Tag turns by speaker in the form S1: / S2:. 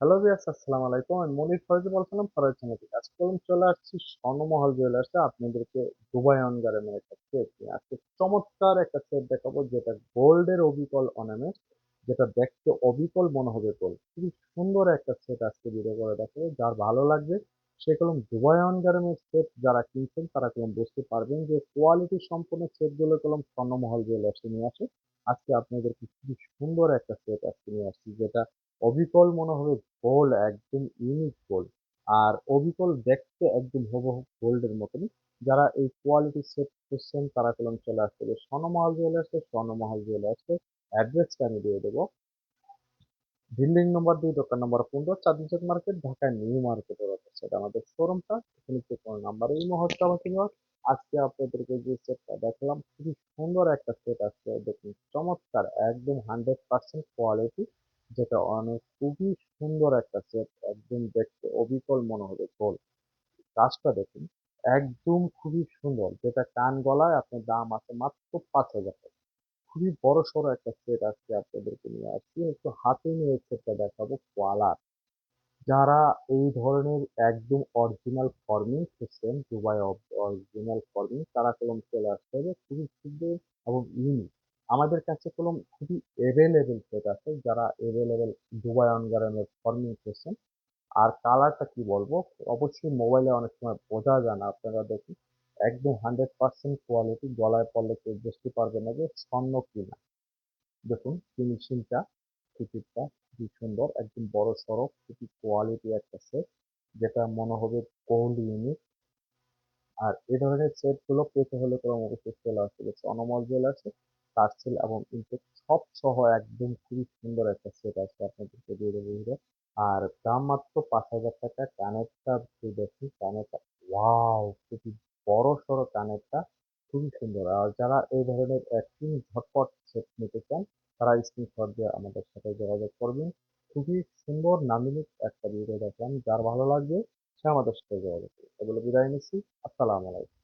S1: Hello viewers আসসালামু আলাইকুম। আমি মনির ফরজি বলছিলাম ফরজ থেকে আজকে আমি চলে আসছি স্বর্ণমহল জুয়েলার্সে আপনাদেরকে দুবাই অনগারেমের একটা সেট নিয়ে আজকে চমৎকার একটা সেট দেখাবো, যেটা গোল্ডের অবিকল অনামে যেটা দেখতে অবিকল মনে হবে গোল্ড খুবই সুন্দর একটা সেট আজকে ভিডিও করে দেখাবো। যার ভালো লাগবে, সে কলম দুবাই অনগারেমের সেট যারা কিনছেন, তারা কলম বুঝতে পারবেন যে কোয়ালিটি সম্পন্ন সেটগুলো কলম স্বর্ণমহল জুয়েলার্সে নিয়ে আসে। আজকে আপনাদেরকে খুবই সুন্দর একটা সেট আজকে নিয়ে আসছি, যেটা অবিকল মনে হবে গোল্ড একদম ইউনিক গোল্ড আর অবিকল দেখতে একদম হুবহু গোল্ডের মতনই। যারা এই কোয়ালিটি সেট করছেন তারা কলম চলে আসতে হবে স্বর্ণমহল জুয়েলার্সে স্বর্ণমহল জুয়েলার্সে অ্যাড্রেসটা আমি দিয়ে দেবো। বিল্ডিং নম্বর দুই, দোকান নম্বর পনেরো, চাঁদনিচক মার্কেট ঢাকা নিউ মার্কেটের অবস্থা আমাদের শোরুমটা এখানে কোনো নাম্বার এই মুহূর্তে আমাকে আজকে আপনাদেরকে যে সেটটা দেখলাম, খুবই সুন্দর একটা সেট আছে দেখুন, চমৎকার, একদম হান্ড্রেড পার্সেন্ট কোয়ালিটি যেটা অনেক খুবই সুন্দর একটা সেট একদম দেখতে অবিকল মনে হবে গোল। কাজটা দেখুন, একদম খুবই সুন্দর, যেটা কান গলায় আপনার দাম আছে মাত্র পাঁচ হাজার টাকা। খুবই বড় সড়ো একটা সেট আজকে আপনাদেরকে নিয়ে আসছি, একটু হাতে নিয়ে সেটটা দেখাবো কোয়ালার যারা এই ধরনের একদম অরিজিনাল ফর্মিং খুঁজছেন দুবাই অরিজিনাল ফর্মিং তারা কলম চলে আসতে হবে, খুবই সুন্দর এবং ইউনিক আমাদের কাছে কলম খুবই অ্যাভেলেবেল সেট আছে যারা অ্যাভেলেবেল দুবাই অনগারানের ফর্মিং করছেন আর কালারটা কি বলব? অবশ্যই মোবাইলে অনেক সময় বোঝা যায় না, আপনারা দেখুন। একদম হান্ড্রেড পার্সেন্ট কোয়ালিটি গলায় পড়লে কেউ বুঝতে পারবে না যে স্বর্ণ কিনা। দেখুন ফিনিশিংটা টিকিটটা খুবই সুন্দর, একদম বড় সড়ো, খুবই কোয়ালিটি একটা সেট যেটা মনে হবে কোল্ড ইউনিক আর এ ধরনের সেটগুলো পেতে হলে তো অবশ্যই চলে আসতে অনমল জুয়েলার্সে টার্সেল এবং ইনটেক সব সহ একদম খুবই সুন্দর একটা সেট আছে আপনাদেরকে দিয়ে দেবো ভিডিও। আর দাম মাত্র পাঁচ হাজার টাকা, কানেরটা দেখি কানেরটা, ওয়াও, খুবই বড় সড়ো কানেরটা, খুবই সুন্দর। আর যারা এই ধরনের একটি ঝটপট সেট নিতে চান, তারা স্ক্রিনশট দিয়ে আমাদের সাথে যোগাযোগ করবেন। খুবই সুন্দর নামিনিক একটা ভিডিও দেখলাম যার ভালো লাগবে সে আমাদের সাথে যোগাযোগ করবে এগুলো বিদায় নিচ্ছি, আসসালামু আলাইকুম।